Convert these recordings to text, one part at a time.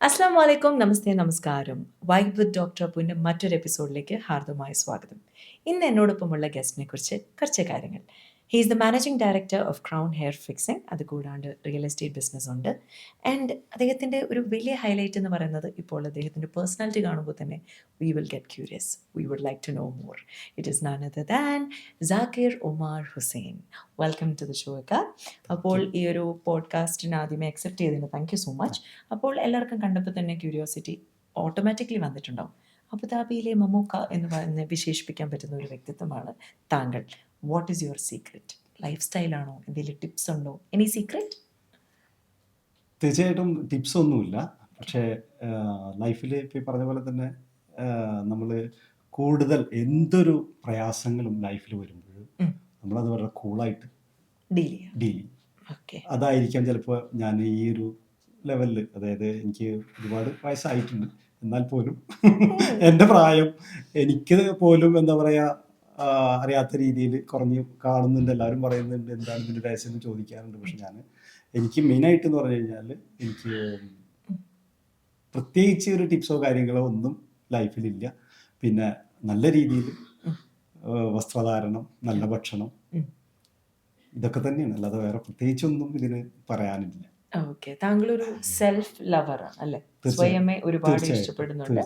അസ്സാം വലൈക്കും നമസ്തേ നമസ്കാരം. വൈബ് വിത്ത് ഡോക്ടർ അപ്പുവിന്റെ മറ്റൊരു എപ്പിസോഡിലേക്ക് ഹാർദമായ സ്വാഗതം. ഇന്ന് എന്നോടൊപ്പമുള്ള ഗസ്റ്റിനെ കുറിച്ച് കുറച്ച് കാര്യങ്ങൾ. He is the managing director of crown hair fixing അത് കൂടാണ്ട് റിയൽ എസ്റ്റേറ്റ് ബിസിനസ് ഉണ്ട്. ആൻഡ് അദ്ദേഹത്തിന്റെ ഒരു വലിയ ഹൈലൈറ്റ് എന്ന് പറയുന്നത് ഇപ്പോൾ അദ്ദേഹത്തിന്റെ പേഴ്സണാലിറ്റി കാണുമ്പോൾ തന്നെ we will get curious we would like to know more it is none other than Jakir Umar Hussain welcome to the show ഒക്കെ അപ്പോൾ ഈ ഒരു പോഡ്കാസ്റ്റിന് ആദ്യമേ അക്സെപ്റ്റ് ചെയ്തതിന് താങ്ക് യു സോ മച്ച് അപ്പോൾ എല്ലാവർക്കും കണ്ടപ്പോൾ തന്നെ ക്യൂരിയോസിറ്റി ഓട്ടോമാറ്റിക്കലി വന്നിട്ടുണ്ടാവും. അബുദാബിയിലെ മമ്മൂക്ക എന്ന് പറഞ്ഞ് വിശേഷിപ്പിക്കാൻ പറ്റുന്ന ഒരു വ്യക്തിത്വമാണ് താങ്കൾ. What is your secret life സ്റ്റൈലാണോ എന്തെങ്കിലും ടിപ്സ് ഉണ്ടോ? എനി സീക്രറ്റ് തീർച്ചയായിട്ടും ടിപ്സ് ഒന്നുമില്ല. പക്ഷേ ലൈഫിൽ ഇപ്പോൾ പറഞ്ഞ പോലെ തന്നെ നമ്മൾ കൂടുതൽ എന്തൊരു പ്രയാസങ്ങളും ലൈഫിൽ വരുമ്പോഴും. നമ്മളത് വളരെ കൂളായിട്ട് ഡീൽ ചെയ്യാം. ഡീൽ അതായിരിക്കാം ചിലപ്പോൾ ഞാൻ ഈ ഒരു ലെവലിൽ അതായത് എനിക്ക് ഒരുപാട് വയസ്സായിട്ടുണ്ട്. എന്നാൽ പോലും എന്റെ പ്രായം എനിക്ക് പോലും എന്താ പറയുക അറിയാത്ത രീതിയിൽ കുറഞ്ഞ് കാണുന്നുണ്ട്. എല്ലാവരും പറയുന്നുണ്ട് എന്താണ് ഇതിന്റെ രഹസ്യം എന്ന് ചോദിക്കാറുണ്ട്. പക്ഷെ ഞാൻ എനിക്ക് മെയിനായിട്ട് എന്ന് പറഞ്ഞു കഴിഞ്ഞാൽ എനിക്ക് പ്രത്യേകിച്ച് ഒരു ടിപ്സോ കാര്യങ്ങളോ ഒന്നും ലൈഫിലില്ല പിന്നെ നല്ല രീതിയിൽ വസ്ത്രധാരണം നല്ല ഭക്ഷണം ഇതൊക്കെ തന്നെയാണ്. അല്ലാതെ വേറെ പ്രത്യേകിച്ചൊന്നും ഇതിന് പറയാനില്ല. ഓക്കെ താങ്കളൊരു സെൽഫ് ലവറാണ് അല്ലേ? സ്വയമേ ഒരുപാട് ഇഷ്ടപ്പെടുന്നുണ്ട്.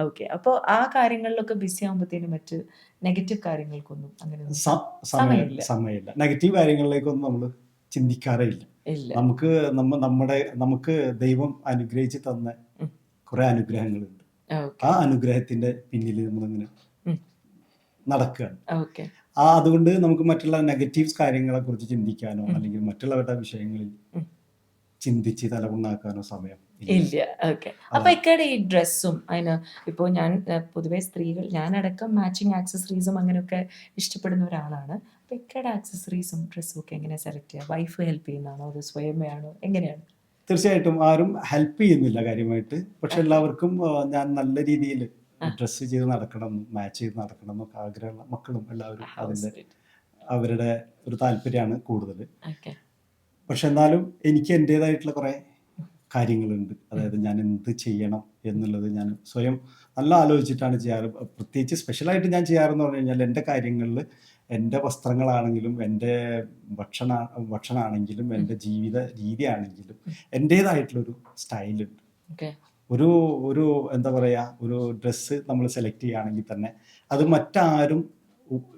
ഓക്കെ അപ്പോൾ ആ കാര്യങ്ങളിലൊക്കെ ബിസി ആകുമ്പോഴത്തേനും മറ്റ് നെഗറ്റീവ് കാര്യങ്ങൾക്കൊന്നും അങ്ങനെ സമയം സമയമില്ല. സമയമില്ല. നെഗറ്റീവ് കാര്യങ്ങളിലേക്കൊന്നും നമ്മൾ ചിന്തിക്കാറേ ഇല്ല. നമുക്ക് നമ്മ നമ്മുടെ നമുക്ക് ദൈവം അനുഗ്രഹിച്ച് തന്ന. കുറെ അനുഗ്രഹങ്ങളുണ്ട്. ആ അനുഗ്രഹത്തിന്റെ പിന്നിൽ നമ്മളിങ്ങനെ. നടക്കുകയാണ് ആ അതുകൊണ്ട് നമുക്ക് മറ്റുള്ള നെഗറ്റീവ്സ് കാര്യങ്ങളെ കുറിച്ച് ചിന്തിക്കാനോ അല്ലെങ്കിൽ മറ്റുള്ളവരുടെ വിഷയങ്ങളിൽ. ചിന്തിച്ച് തലമുണ്ടാക്കാനോ സമയം ഇല്ല. ഓക്കെ. അപ്പൊ ഇക്കടെ ഈ ഡ്രസ്സും അതിന് ഇപ്പോൾ ഞാൻ പൊതുവെ സ്ത്രീകൾ ഞാനടക്കം മാച്ചിങ് ആക്സസറീസും അങ്ങനെയൊക്കെ ഇഷ്ടപ്പെടുന്ന ഒരാളാണ്. അപ്പൊ ഇക്കടെ ആക്സസറീസും ഡ്രസ്സും ഒക്കെ എങ്ങനെ സെലക്ട് ചെയ്യുക വൈഫ് ഹെൽപ്പ് ചെയ്യുന്നതാണോ? അത് സ്വയമേയാണോ എങ്ങനെയാണ്? തീർച്ചയായിട്ടും ആരും ഹെൽപ്പ് ചെയ്യുന്നില്ല കാര്യമായിട്ട്. പക്ഷെ എല്ലാവർക്കും ഞാൻ നല്ല രീതിയിൽ. ഡ്രസ്സ് ചെയ്ത് നടക്കണം മാച്ച് ചെയ്ത് നടക്കണം എന്നൊക്കെ ആഗ്രഹമുള്ള മക്കളും എല്ലാവരും അതിന്റെ അവരുടെ ഒരു താല്പര്യമാണ് കൂടുതൽ പക്ഷെ എന്നാലും എനിക്ക് എന്റെതായിട്ടുള്ള കുറേ കാര്യങ്ങളുണ്ട്. അതായത് ഞാൻ എന്ത് ചെയ്യണം എന്നുള്ളത് ഞാൻ സ്വയം നല്ല ആലോചിച്ചിട്ടാണ് ചെയ്യാറ്. പ്രത്യേകിച്ച് സ്പെഷ്യലായിട്ട് ഞാൻ ചെയ്യാറെന്ന് പറഞ്ഞു കഴിഞ്ഞാൽ എന്റെ കാര്യങ്ങളിൽ എന്റെ വസ്ത്രങ്ങളാണെങ്കിലും എന്റെ ഭക്ഷണ ഭക്ഷണമാണെങ്കിലും എന്റെ ജീവിത രീതിയാണെങ്കിലും എന്റേതായിട്ടുള്ളൊരു സ്റ്റൈലുണ്ട്. ഒരു ഒരു എന്താ പറയുക ഒരു ഡ്രസ്സ് നമ്മൾ സെലക്ട് ചെയ്യുകയാണെങ്കിൽ തന്നെ അത് മറ്റാരും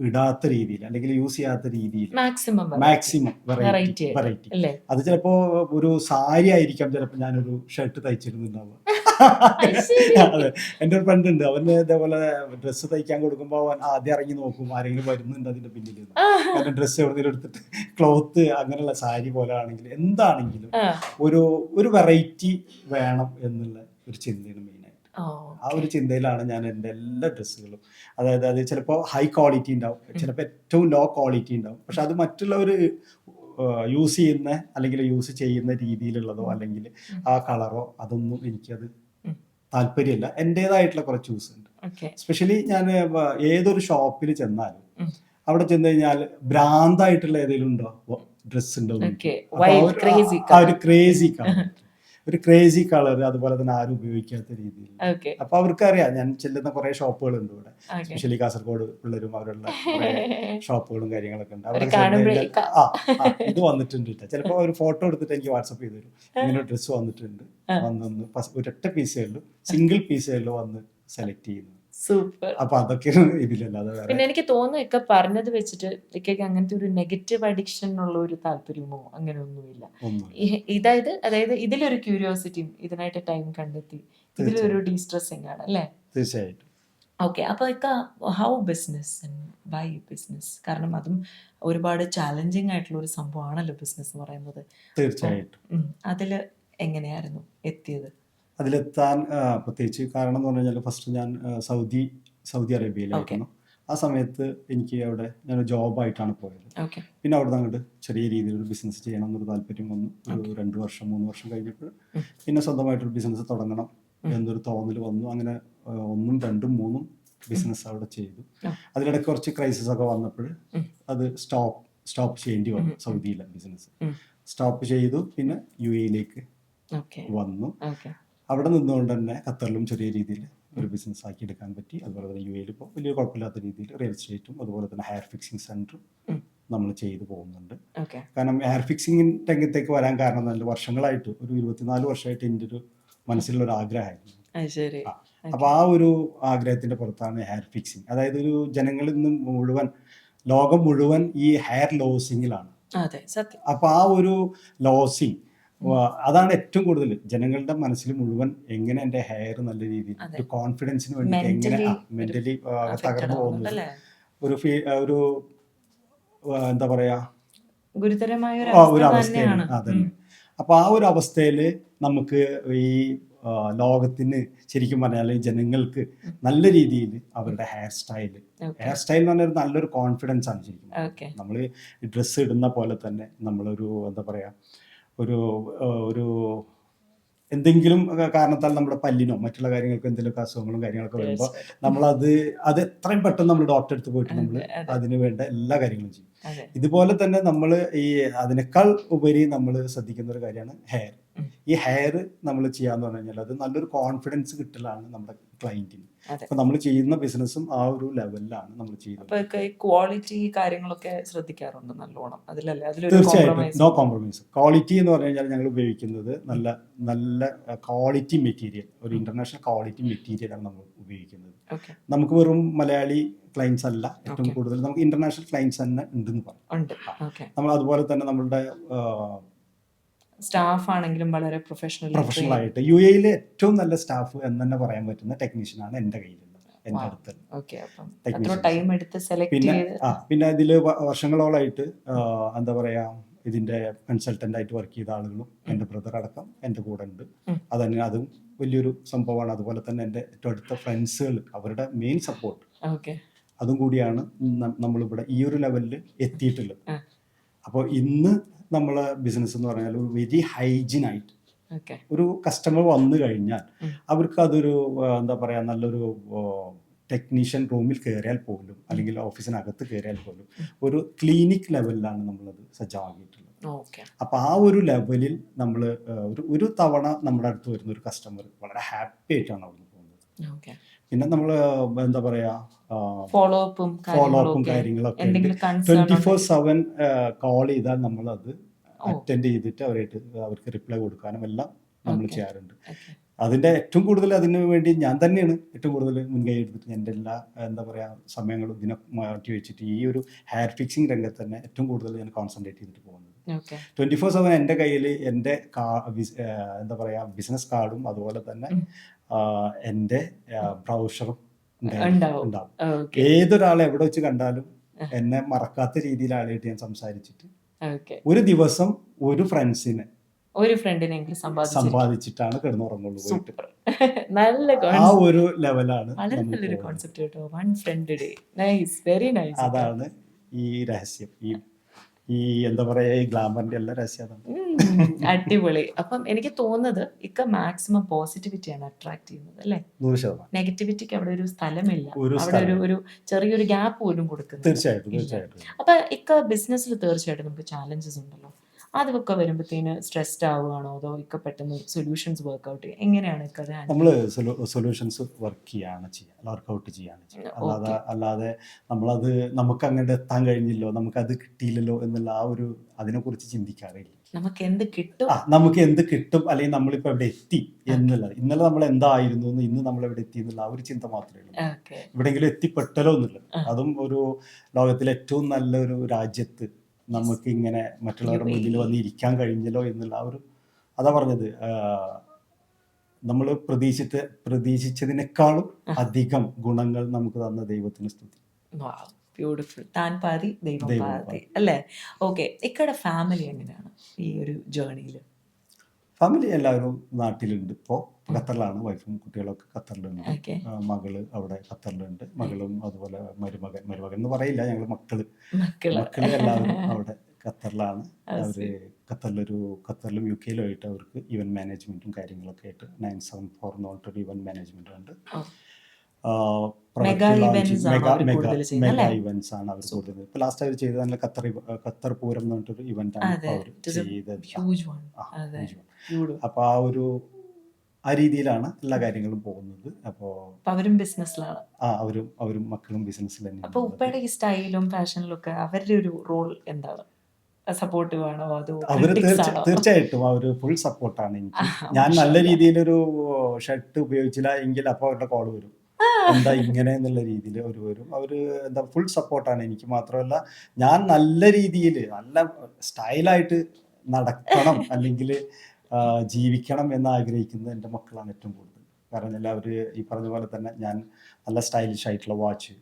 ഇടാത്ത രീതിയിൽ അല്ലെങ്കിൽ യൂസ് ചെയ്യാത്ത രീതിയിൽ മാക്സിമം മാക്സിമം വെറൈറ്റി വെറൈറ്റി അത് ചിലപ്പോ ഒരു സാരി ആയിരിക്കാം ചിലപ്പോ ഞാനൊരു ഷർട്ട് തയ്ച്ചിരുന്നുണ്ടാവുക എന്റെ അതെ എന്റെ ഒരു ഫ്രണ്ട് ഉണ്ട്. അവന് ഇതേപോലെ ഡ്രസ്സ് തയ്ക്കാൻ കൊടുക്കുമ്പോൾ അവൻ ആദ്യം ഇറങ്ങി നോക്കും ആരെങ്കിലും വരുന്നുണ്ട് അതിന്റെ പിന്നിൽ. കാരണം ഡ്രസ്സ് എവിടെയെങ്കിലും എടുത്തിട്ട് ക്ലോത്ത് അങ്ങനെയുള്ള സാരി പോലെ ആണെങ്കിലും എന്താണെങ്കിലും ഒരു ഒരു വെറൈറ്റി വേണം എന്നുള്ള ഒരു ചിന്തയാണ് ഓ ആ ഒരു ചിന്തയിലാണ് ഞാൻ എന്റെ എല്ലാ ഡ്രസ്സുകളും. അതായത് അത് ചിലപ്പോൾ ഹൈ ക്വാളിറ്റി ഉണ്ടാവും ചിലപ്പോൾ ഏറ്റവും ലോ ക്വാളിറ്റി ഉണ്ടാവും. പക്ഷെ അത് മറ്റുള്ളവർ യൂസ് ചെയ്യുന്ന അല്ലെങ്കിൽ യൂസ് ചെയ്യുന്ന രീതിയിലുള്ളതോ അല്ലെങ്കിൽ ആ കളറോ അതൊന്നും എനിക്കത്. താല്പര്യമില്ല. എന്റെതായിട്ടുള്ള കുറച്ച് ചൂസ് ഉണ്ട്. എസ്പെഷ്യലി സ്പെഷ്യലി ഞാൻ ഏതൊരു ഷോപ്പിൽ ചെന്നാലും അവിടെ ചെന്ന് കഴിഞ്ഞാൽ ഭ്രാന്തായിട്ടുള്ള ഏതെങ്കിലും ഉണ്ടോ? ഡ്രസ് ഉണ്ടോ ഒരു ക്രേസി കളർ ഒരു ക്രേസി കളർ അതുപോലെ തന്നെ ആരും ഉപയോഗിക്കാത്ത രീതിയിൽ. അപ്പൊ അവർക്കറിയാം ഞാൻ ചെല്ലുന്ന കുറെ ഷോപ്പുകളുണ്ട് ഇവിടെ. സ്പെഷ്യലി കാസർഗോഡ് പിള്ളേരും അവരുള്ള ഷോപ്പുകളും കാര്യങ്ങളൊക്കെ ഉണ്ട്. അവർക്ക് ആ ഇത് വന്നിട്ടുണ്ട് കേട്ടോ ചിലപ്പോൾ ഒരു ഫോട്ടോ എടുത്തിട്ട് എനിക്ക് വാട്സപ്പ് ചെയ്ത് തരും. ഇങ്ങനെ ഡ്രസ്സ് വന്നിട്ടുണ്ട്. വന്നൊന്ന് ഒരൊറ്റ പീസേ ഉള്ളൂ. സിംഗിൾ പീസേ ഉള്ളൂ വന്ന് സെലക്ട് ചെയ്യുന്നത്. സൂപ്പർ. അപ്പൊ അതൊക്കെ ഇതിലല്ലാതെ വേറെ പിന്നെ എനിക്ക് തോന്നുന്നു ഒക്കെ പറഞ്ഞത് വെച്ചിട്ട് ഇക്കൊക്കെ അങ്ങനത്തെ ഒരു നെഗറ്റീവ് അഡിക്ഷൻ ഉള്ള ഒരു താല്പര്യമോ അങ്ങനെ ഒന്നുമില്ല. ഇതായത് അതായത് ഇതിലൊരു ക്യൂരിയോസിറ്റിയും ഇതിനായിട്ട് ടൈം കണ്ടെത്തി. ഇതിലൊരു ഡീസ്ട്രെസ്സിങ് ആണ് അല്ലേ? തീർച്ചയായിട്ടും. ഓക്കെ അപ്പൊ ഇക്ക ഹൗ ബിസിനസ് ബൈ ബിസിനസ് കാരണം അതും ഒരുപാട് ചാലഞ്ചിങ് ആയിട്ടുള്ള ഒരു സംഭവമാണല്ലോ ബിസിനസ് എന്ന് പറയുന്നത്. തീർച്ചയായിട്ടും. അതിൽ എങ്ങനെയായിരുന്നു എത്തിയത്? അതിലെത്താൻ പ്രത്യേകിച്ച് കാരണം എന്ന് പറഞ്ഞു കഴിഞ്ഞാൽ ഫസ്റ്റ് ഞാൻ സൗദി സൗദി അറേബ്യയിലായിരുന്നു. ആ സമയത്ത് എനിക്ക് അവിടെ ഞാൻ ജോബായിട്ടാണ് പോയത്. പിന്നെ അവിടെ അങ്ങോട്ട് ചെറിയ രീതിയിൽ ഒരു ബിസിനസ് ചെയ്യണം എന്നൊരു താല്പര്യം വന്നു. ഒരു രണ്ട് വർഷം മൂന്ന് വർഷം കഴിഞ്ഞപ്പോൾ. പിന്നെ സ്വന്തമായിട്ടൊരു ബിസിനസ് തുടങ്ങണം എന്നൊരു തോന്നൽ വന്നു. അങ്ങനെ ഒന്നും രണ്ടും മൂന്നും ബിസിനസ് അവിടെ ചെയ്തു. അതിനിടയ്ക്ക് കുറച്ച് ക്രൈസിസ് ഒക്കെ വന്നപ്പോൾ അത് സ്റ്റോപ്പ് സ്റ്റോപ്പ് ചെയ്യേണ്ടി വന്നു സൗദിയിലെ ബിസിനസ് സ്റ്റോപ്പ് ചെയ്തു. പിന്നെ യു എയിലേക്ക് ഓക്കെ. വന്നു. അവിടെ നിന്നുകൊണ്ട് തന്നെ ഖത്തറിലും ചെറിയ രീതിയിൽ ഒരു ബിസിനസ് ആക്കി എടുക്കാൻ പറ്റി. അതുപോലെ തന്നെ യു എയിൽ ഇപ്പോൾ വലിയ കുഴപ്പമില്ലാത്ത രീതിയിൽ റിയൽ എസ്റ്റേറ്റും അതുപോലെ തന്നെ ഹെയർ ഫിക്സിംഗ് സെന്ററും നമ്മൾ ചെയ്തു പോകുന്നുണ്ട്. കാരണം ഹെയർ ഫിക്സിംഗ് രംഗത്തേക്ക് വരാൻ കാരണം നല്ല വർഷങ്ങളായിട്ട് ഒരു ഇരുപത്തിനാല് വർഷമായിട്ട് എന്റെ ഒരു മനസ്സിലുള്ള ഒരു ആഗ്രഹമായിരുന്നു. അപ്പൊ ആ. ഒരു ആഗ്രഹത്തിന്റെ പുറത്താണ് ഹെയർ ഫിക്സിംഗ് അതായത് ഒരു ജനങ്ങളിൽ നിന്നും മുഴുവൻ ലോകം മുഴുവൻ ഈ ഹെയർ ലോസിങ്ങിലാണ് അപ്പൊ ആ ഒരു ലോസിങ് അതാണ് ഏറ്റവും കൂടുതൽ ജനങ്ങളുടെ മനസ്സിൽ മുഴുവൻ എങ്ങനെ എന്റെ ഹെയർ നല്ല രീതിയിൽ ഒരു കോൺഫിഡൻസിന് വേണ്ടി എങ്ങനെ മെന്റലി തകർന്നു പോകുന്നത്. ഒരു ഫീ- ഒരു എന്താ പറയാ? ഗുരുതരമായ ഒരു അവസ്ഥ അവസ്ഥയാണ്. അതന്നെ അപ്പൊ ആ ഒരു അവസ്ഥയിൽ നമുക്ക് ഈ ലോകത്തിന് ശരിക്കും പറഞ്ഞാൽ ഈ ജനങ്ങൾക്ക് നല്ല രീതിയിൽ അവരുടെ ഹെയർ സ്റ്റൈൽ ഹെയർ സ്റ്റൈൽ എന്ന് പറഞ്ഞാൽ നല്ലൊരു കോൺഫിഡൻസ് ആണ് ശരിക്കും നമ്മൾ ഡ്രസ്സ് ഇടുന്ന പോലെ തന്നെ നമ്മളൊരു എന്താ പറയാ ഒരു ഒരു എന്തെങ്കിലും കാരണത്താൽ നമ്മുടെ പല്ലിനോ മറ്റുള്ള കാര്യങ്ങൾക്കോ എന്തെങ്കിലും അസുഖങ്ങളും കാര്യങ്ങളൊക്കെ വരുമ്പോൾ നമ്മൾ അത് അത് എത്രയും പെട്ടെന്ന് നമ്മൾ ഡോക്ടറെ അടുത്ത് പോയിട്ട് നമ്മൾ അതെ, അതെ. അതിന് വേണ്ട എല്ലാ കാര്യങ്ങളും ചെയ്യും. ഇതുപോലെ തന്നെ നമ്മൾ ഈ അതിനേക്കാൾ ഉപരി നമ്മൾ ശ്രദ്ധിക്കുന്ന ഒരു കാര്യമാണ് ഹെയർ ഈ ഹെയർ നമ്മൾ ചെയ്യാന്ന് പറഞ്ഞു കഴിഞ്ഞാൽ അത് നല്ലൊരു കോൺഫിഡൻസ് കിട്ടലാണ് നമ്മുടെ ക്ലയന്റിന്. അപ്പൊ നമ്മൾ ചെയ്യുന്ന ബിസിനസ്സും ആ ഒരു ലെവലിലാണ് നമ്മൾ ചെയ്യുന്നത്. ക്വാളിറ്റി കാര്യങ്ങളൊക്കെ ശ്രദ്ധിക്കാറുണ്ട് നല്ലോണം. അതിലല്ലേ? തീർച്ചയായിട്ടും. നോ കോംപ്രമൈസ് ക്വാളിറ്റി എന്ന് പറഞ്ഞു കഴിഞ്ഞാൽ ഞങ്ങൾ ഉപയോഗിക്കുന്നത് നല്ല നല്ല ക്വാളിറ്റി മെറ്റീരിയൽ ഒരു ഇന്റർനാഷണൽ ക്വാളിറ്റി മെറ്റീരിയൽ ആണ് നമ്മൾ ഉപയോഗിക്കുന്നത്. നമുക്ക് വെറും മലയാളി ക്ലയൻസ് അല്ല. ഏറ്റവും കൂടുതൽ നമുക്ക് ഇന്റർനാഷണൽ ക്ലയൻസ് തന്നെ ഉണ്ടെന്ന് പറയാം. നമ്മൾ അതുപോലെ തന്നെ നമ്മളുടെ സ്റ്റാഫ് ആണെങ്കിലും വളരെ പ്രൊഫഷണൽ പ്രൊഫഷണൽ ആയിട്ട്. യു എയിലെ ഏറ്റവും നല്ല സ്റ്റാഫ് എന്ന് തന്നെ പറയാൻ പറ്റുന്ന ടെക്നീഷ്യൻ ആണ് എന്റെ കയ്യിൽ എന്റെ അടുത്ത്. പിന്നെ ആ പിന്നെ ഇതിൽ വർഷങ്ങളോളായിട്ട് എന്താ പറയാ ഇതിന്റെ കൺസൾട്ടന്റ് ആയിട്ട് വർക്ക് ചെയ്ത ആളുകളും എന്റെ ബ്രദർ അടക്കം എന്റെ കൂടെ ഉണ്ട്. അത് അതന്നെ അതും വലിയൊരു സംഭവമാണ്. അതുപോലെ തന്നെ എന്റെ ഏറ്റവും അടുത്ത ഫ്രണ്ട്സുകൾ അവരുടെ മെയിൻ സപ്പോർട്ട് അതും കൂടിയാണ് നമ്മളിവിടെ ഈ ഒരു ലെവലിൽ എത്തിയിട്ടുള്ളത്. അപ്പോൾ ഇന്ന് നമ്മൾ ബിസിനസ് എന്ന് പറഞ്ഞാൽ ഒരു വെരി ഹൈജീൻ ആയിട്ട് ഓക്കെ. ഒരു കസ്റ്റമർ വന്നു കഴിഞ്ഞാൽ അവർക്ക് അതൊരു എന്താ പറയുക നല്ലൊരു ടെക്നീഷ്യൻ റൂമിൽ കയറിയാൽ പോലും അല്ലെങ്കിൽ ഓഫീസിനകത്ത് കയറിയാൽ പോലും. ഒരു ക്ലിനിക് ലെവലിലാണ് നമ്മളത് സജ്ജമാക്കിയിട്ടുള്ളത്. അപ്പൊ ആ ഒരു ലെവലിൽ നമ്മൾ ഒരു ഒരു തവണ നമ്മുടെ അടുത്ത് വരുന്ന ഒരു കസ്റ്റമർ വളരെ ഹാപ്പി ആയിട്ടാണ് അവിടുന്ന് പിന്നെ നമ്മൾ എന്താ പറയാ ഫോളോ അപ്പും ഫോളോ അപ്പും കാര്യങ്ങളൊക്കെ ട്വന്റി ഫോർ സെവൻ കോൾ ചെയ്താൽ നമ്മൾ അത് അറ്റൻഡ് ചെയ്തിട്ട് അവരായിട്ട് അവർക്ക് റിപ്ലൈ കൊടുക്കാനും എല്ലാം നമ്മൾ ചെയ്യാറുണ്ട്. അതിന്റെ ഏറ്റവും കൂടുതൽ അതിന് വേണ്ടി ഞാൻ തന്നെയാണ് ഏറ്റവും കൂടുതൽ മുൻകൈ എടുത്തിട്ട് എന്റെ എല്ലാ എന്താ പറയാ സമയങ്ങളും ഇതിനെ മാറ്റി വെച്ചിട്ട് ഈ ഒരു ഹെയർ ഫിക്സിംഗ് രംഗത്ത് തന്നെ ഏറ്റവും കൂടുതൽ ഞാൻ കോൺസെൻട്രേറ്റ് ചെയ്തിട്ട് പോകുന്നത്. ട്വന്റി ഫോർ സെവൻ എന്റെ കയ്യിൽ എന്റെ എന്താ പറയാ ബിസിനസ് കാർഡും അതുപോലെ തന്നെ എന്റെ ബ്രൗഷറും ഉണ്ടാവും. ഏതൊരാളെ എവിടെ വെച്ച് കണ്ടാലും എന്നെ മറക്കാത്ത രീതിയിൽ ആളായിട്ട് ഞാൻ സംസാരിച്ചിട്ട് ഒരു ദിവസം ഒരു ഫ്രണ്ട്സിനെ ഒരു ഫ്രണ്ടിനെങ്കിലും സമ്പാദിച്ചു സമ്പാദിച്ചിട്ടാണ് കിടന്നുറങ്ങുള്ളൂ നല്ല ആ ഒരു ലെവലാണ് വളരെ നല്ലൊരു കോൺസെപ്റ്റ് കേട്ടോ. One friend day nice very nice അതാണ് ഈ രഹസ്യം. ഈ ഈ എന്താ പറയാ ഈ ഗ്ലാമറിന്റെ എല്ലാ രഹസ്യം അടിപൊളി. അപ്പം എനിക്ക് തോന്നുന്നത് ഇക്ക മാക്സിമം പോസിറ്റിവിറ്റിയാണ് അട്രാക്ട് ചെയ്യുന്നത് അല്ലേ? നെഗറ്റിവിറ്റിക്ക് അവിടെ ഒരു സ്ഥലമില്ല. അവിടെ ഒരു ഒരു ചെറിയൊരു ഗ്യാപ്പ് പോലും കൊടുക്കുന്നത് തീർച്ചയായിട്ടും തീർച്ചയായിട്ടും. അപ്പൊ ഇക്ക ബിസിനസ്സിൽ തീർച്ചയായിട്ടും നമുക്ക് ചാലഞ്ചസ് ഉണ്ടല്ലോ. അതൊക്കെ വരുമ്പോഴത്തേന് സ്ട്രെസ്ഡ് ആവുകയാണോ അതോ ഒക്കെ പെട്ടെന്ന് സൊല്യൂഷൻസ് വർക്ക്ഔട്ട് ചെയ്യുക? എങ്ങനെയാണ് നമ്മൾ സൊല്യൂഷൻസ് വർക്ക് ചെയ്യാണ് ചെയ്യുക. വർക്ക്ഔട്ട് ചെയ്യാണ് ചെയ്യുക. അല്ലാതെ അല്ലാതെ നമ്മളത് നമുക്ക് അങ്ങോട്ട് എത്താൻ കഴിഞ്ഞില്ലോ നമുക്കത് കിട്ടിയില്ലല്ലോ എന്നുള്ള ആ ഒരു അതിനെക്കുറിച്ച് ചിന്തിക്കാറില്ല നമുക്ക് എന്ത് കിട്ടും? നമുക്ക് എന്ത് കിട്ടും? അല്ലെങ്കിൽ നമ്മളിപ്പോ എവിടെ എത്തി എന്നുള്ളത്. ഇന്നലെ നമ്മൾ എന്തായിരുന്നു? ഇന്ന് നമ്മൾ എവിടെ എത്തി എന്നുള്ള ആ ഒരു ചിന്ത മാത്രമേ ഉള്ളൂ. എവിടെയെങ്കിലും എത്തിപ്പെട്ടല്ലോ എന്നുള്ളത്. അതും ഒരു ലോകത്തിലെ ഏറ്റവും നല്ലൊരു രാജ്യത്ത് നമുക്ക് ഇങ്ങനെ മറ്റുള്ളവരുടെ മുന്നിൽ വന്ന് ഇരിക്കാൻ കഴിഞ്ഞല്ലോ എന്നുള്ള ആ ഒരു അതാ പറഞ്ഞത്. നമ്മൾ പ്രതീക്ഷിച്ച പ്രതീക്ഷിച്ചതിനേക്കാളും അധികം ഗുണങ്ങൾ നമുക്ക് തന്ന ദൈവത്തിന് സ്തുതി. ബ്യൂട്ടിഫുൾ താൻ പാതി ദൈവം. അല്ലേ? ഓക്കെ ഇക്കടെ ഫാമിലി എങ്ങനെയാണ് ഈ ഒരു ജേർണിയിൽ ഫാമിലി എല്ലാവരും നാട്ടിലുണ്ട്. ഇപ്പോൾ ഖത്തറിലാണ്. വൈഫും കുട്ടികളൊക്കെ ഖത്തറിലുണ്ട് മകൾ അവിടെ ഖത്തറിലുണ്ട്. മകളും അതുപോലെ മരുമകൻ. മരുമകൻ എന്ന് പറയില്ല ഞങ്ങൾ മക്കൾ. മക്കൾ. എല്ലാവരും അവിടെ ഖത്തറിലാണ്. അവർ ഖത്തറിലൊരു ഖത്തറിലും യു കെയിലും ആയിട്ട് അവർക്ക് ഇവന്റ് മാനേജ്മെന്റും കാര്യങ്ങളൊക്കെ ആയിട്ട് നയൻ സെവൻ ഫോർ എന്ന് പറഞ്ഞിട്ടൊരു ഇവന്റ് മാനേജ്മെന്റ് ഉണ്ട്. മെഗാ ഇവന്റ്സ് ആണോ അവർ കൂടുതൽ ഇപ്പൊ ലാസ്റ്റ് അവർ ചെയ്തത് നല്ല ഖത്തർ ഖത്തർ പൂരം എന്ന് പറഞ്ഞിട്ടൊരു ഇവന്റ് ആണ് അവർ ചെയ്തത്. അപ്പൊ ആ ഒരു ആ രീതിയിലാണ് എല്ലാ കാര്യങ്ങളും പോകുന്നത്. അപ്പോ അവരും ബിസിനസ്സിലാണ്. ആ അവരും അവരും മക്കളും ബിസിനസ്സിൽ തന്നെ അപ്പൊ ഉപ്പയുടെ ഈ സ്റ്റൈലും ഫാഷനിലും ഒക്കെ അവരുടെ ഒരു റോൾ എന്താണ്? സപ്പോർട്ടീവ് ആണോ അതോ അവർ തീർച്ചയായിട്ടും അവർ ഫുൾ സപ്പോർട്ടാണ് എനിക്ക്. ഞാൻ നല്ല. രീതിയിലൊരു ഷർട്ട് ഉപയോഗിച്ചില്ല എങ്കിൽ അപ്പോൾ അവരുടെ കോൾ വരും. എന്താ ഇങ്ങനെ എന്നുള്ള രീതിയിൽ അവർ വരും. അവർ എന്താ ഫുൾ സപ്പോർട്ടാണ് എനിക്ക് മാത്രമല്ല ഞാൻ നല്ല രീതിയിൽ നല്ല സ്റ്റൈലായിട്ട് നടക്കണം അല്ലെങ്കിൽ ജീവിക്കണം എന്ന് ആഗ്രഹിക്കുന്നത് എന്റെ മക്കളാണ് ഏറ്റവും കൂടുതൽ. കാരണം എല്ലാവരും ഈ പറഞ്ഞ പോലെ തന്നെ ഞാൻ നല്ല സ്റ്റൈലിഷ് ആയിട്ടുള്ള വാച്ച്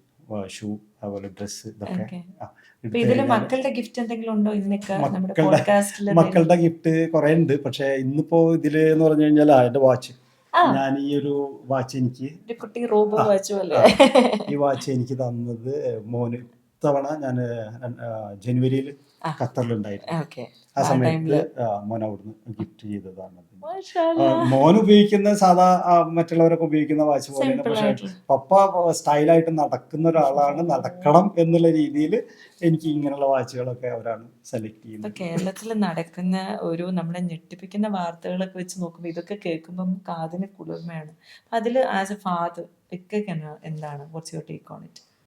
ഷൂ അതുപോലെ ഡ്രസ്സ് ഇതൊക്കെ മക്കളുടെ ഗിഫ്റ്റ് എന്തെങ്കിലും ഉണ്ടോ മക്കളുടെ- മക്കളുടെ ഗിഫ്റ്റ് കുറെ ഉണ്ട്. പക്ഷെ ഇന്നിപ്പോ ഇതിൽ എന്ന് പറഞ്ഞു കഴിഞ്ഞാൽ എന്റെ വാച്ച് ഞാൻ ഈ ഒരു വാച്ച് എനിക്ക് ഈ വാച്ച് എനിക്ക് തന്നത് മോന്. തവണ ഞാൻ ജനുവരിയിൽ. ഖത്തറിലുണ്ടായിരുന്നു. ആ സമയത്ത് മോൻ അവിടുന്ന് ഗിഫ്റ്റ് ചെയ്തതാണ് മോൻ ഉപയോഗിക്കുന്ന സാധാ മറ്റുള്ളവരൊക്കെ ഉപയോഗിക്കുന്ന വാച്ച് പോലെയാണ് പക്ഷെ പപ്പ സ്റ്റൈലായിട്ട് നടക്കുന്ന ഒരാളാണ് നടക്കണം എന്നുള്ള രീതിയിൽ എനിക്ക് ഇങ്ങനെയുള്ള വാച്ചുകളൊക്കെ അവരാണ് സെലക്ട് ചെയ്യുന്നത്. കേരളത്തിൽ നടക്കുന്ന ഒരു നമ്മളെ ഞെട്ടിപ്പിക്കുന്ന വാർത്തകളൊക്കെ വെച്ച് നോക്കുമ്പോൾ ഇതൊക്കെ കേൾക്കുമ്പം കാതിന് കുളിർമയാണ്. അതിൽ ആസ് എ ഫാദർ എന്താണ്? What's your take on it